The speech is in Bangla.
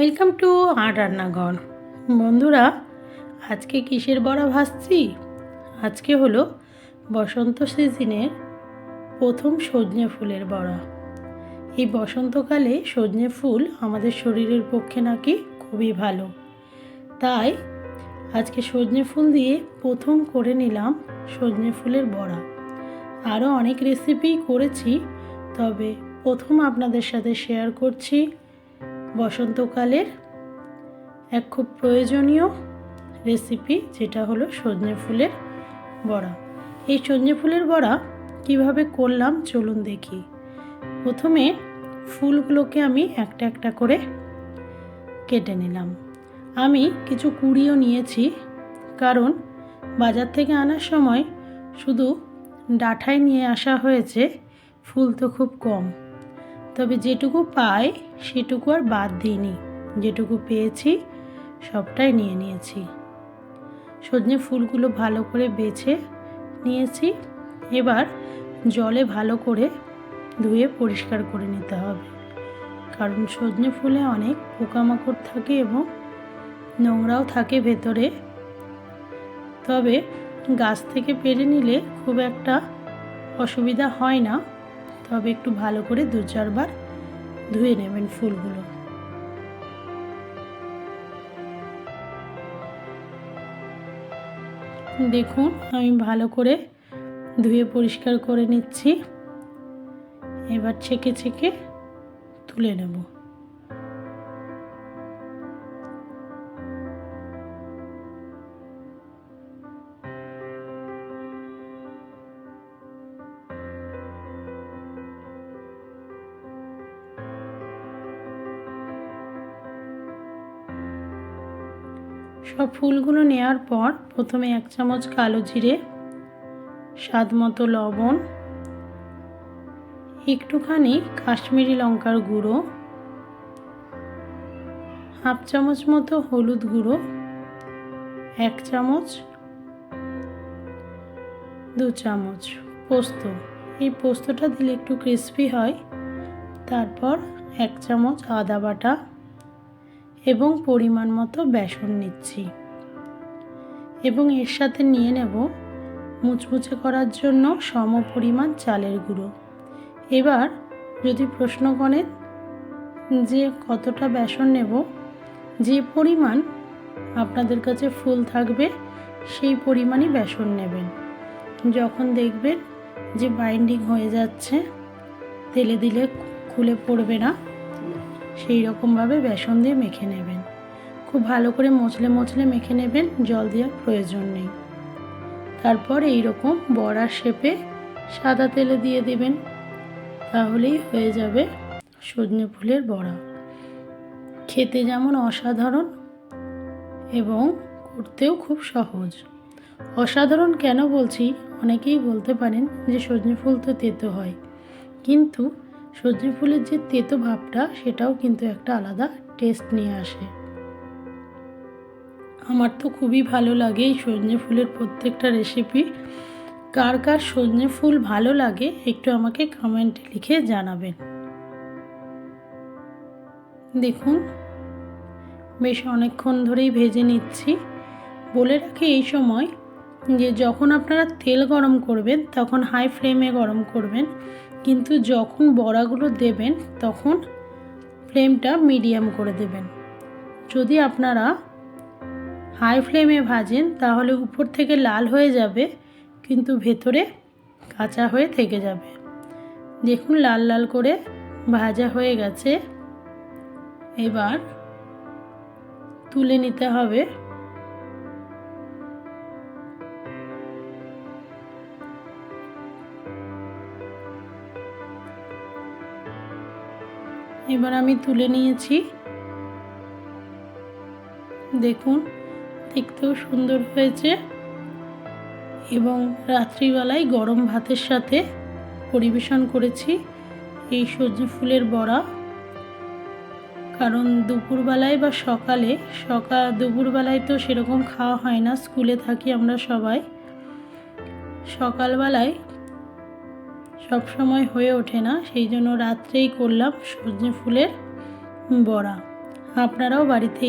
ওয়েলকাম টু আর রান্নাঘর। বন্ধুরা, আজকে কিসের বড়া ভাজছি? আজকে হলো বসন্ত সিজনের প্রথম সজনে ফুলের বড়া। এই বসন্তকালে সজনে ফুল আমাদের শরীরের পক্ষে নাকি খুবই ভালো। তাই আজকে সজনে ফুল দিয়ে প্রথম করে নিলাম সজনে ফুলের বড়া। আরও অনেক রেসিপি করেছি, তবে প্রথম আপনাদের সাথে শেয়ার করছি। বসন্তকালের এক খুব প্রয়োজনীয় রেসিপি যেটা হলো সজনে ফুলের বড়া। এই সজনে ফুলের বড়া কীভাবে করলাম চলুন দেখি। প্রথমে ফুলগুলোকে আমি একটা একটা করে কেটে নিলাম। আমি কিছু কুড়িও নিয়েছি, কারণ বাজার থেকে আনার সময় শুধু ডাঁঠায় নিয়ে আসা হয়েছে, ফুল তো খুব কম। তবে যেটুকু পাই সেটুকু আর বাদ দিইনি। যেটুকু পেয়েছি সবটাই নিয়ে নিয়েছি। সজনে ফুলগুলো ভালো করে বেছে নিয়েছি। এবার জলে ভালো করে ধুয়ে পরিষ্কার করে নিতে হবে। কারণ সজনে ফুলে অনেক পোকামাকড় থাকে এবং নোংরাও থাকে ভেতরে। তবে গাছ থেকে পেরে নিলে খুব একটা অসুবিধা হয় না। তবে একটু ভালো করে দু চারবার ধুয়ে নেবেন ফুলগুলো। দেখুন, আমি ভালো করে ধুয়ে পরিষ্কার করে নিচ্ছি। এবার ছেঁকে ছেঁকে তুলে নেব। সব ফুলগুলো নেওয়ার পর প্রথমে এক চামচ কালো জিরে, স্বাদ মতো লবণ, একটুখানি কাশ্মীরি লঙ্কার গুঁড়ো, হাফ চামচ মতো হলুদ গুঁড়ো, এক চামচ, দু চামচ পোস্ত। এই পোস্তটা দিলে একটু ক্রিস্পি হয়। তারপর এক চামচ আদা বাটা এবং পরিমাণ মতো বেসন নিচ্ছি। এবং এর সাথে নিয়ে নেব মুচমুচে করার জন্য সম পরিমাণ চালের গুঁড়ো। এবার যদি প্রশ্ন করেন যে কতটা বেসন নেব, যে পরিমাণ আপনাদের কাছে ফুল থাকবে, সেই পরিমাণই বেসন নেবেন। যখন দেখবেন যে বাইন্ডিং হয়ে যাচ্ছে, তেলে দিলে খুলে পড়বে না। সেই রকমভাবে বেসন দিয়ে মেখে নেবেন। খুব ভালো করে মচলে মচলে মেখে নেবেন, জল দেওয়ার প্রয়োজন নেই। তারপর এই রকম বড়ার শেপে সাদা তেলে দিয়ে দেবেন, তাহলেই হয়ে যাবে সজনে ফুলের বড়া। খেতে যেমন অসাধারণ এবং করতেও খুব সহজ। অসাধারণ কেন বলছি? অনেকেই বলতে পারেন যে সজনে ফুল তো তেতো হয়। কিন্তু সজনে ফুলের যে তেতো ভাবটা, সেটাও কিন্তু একটা আলাদা টেস্ট নিয়ে আসে। আমার তো খুবই ভালো লাগে এই সজনে ফুলের প্রত্যেকটা রেসিপি কার কার সজনে ফুল ভালো লাগে, একটু আমাকে কমেন্টে লিখে জানাবেন। দেখুন, বেশ অনেকক্ষণ ধরেই ভেজে নিচ্ছি। বলে রাখি এই সময় যে যখন আপনারা তেল গরম করবেন, তখন হাই ফ্লেমে গরম করবেন। কিন্তু যখন বড়াগুলো দেবেন, তখন ফ্লেমটা মিডিয়াম করে দেবেন। যদি আপনারা হাই ফ্লেমে ভাজেন, তাহলে উপর থেকে লাল হয়ে যাবে, কিন্তু ভেতরে কাঁচা হয়ে থেকে যাবে। দেখুন, লাল লাল করে ভাজা হয়ে গেছে। এবার তুলে নিতে হবে এবার আমি তুলে নিয়েছি। দেখুন, দেখতেও সুন্দর হয়েছে। এবং রাত্রিবেলায় গরম ভাতের সাথে পরিবেশন করেছি এই সবজি ফুলের বড়া। কারণ দুপুরবেলায় বা সকালে সকাল দুপুরবেলায় তো সেরকম খাওয়া হয় না, স্কুলে থাকি আমরা সবাই। সকালবেলায় সব সময় হয়ে ওঠে না সেই জন্য রাত্রেই করলাম সজনে ফুলের বড়া। আপনারাও বাড়িতে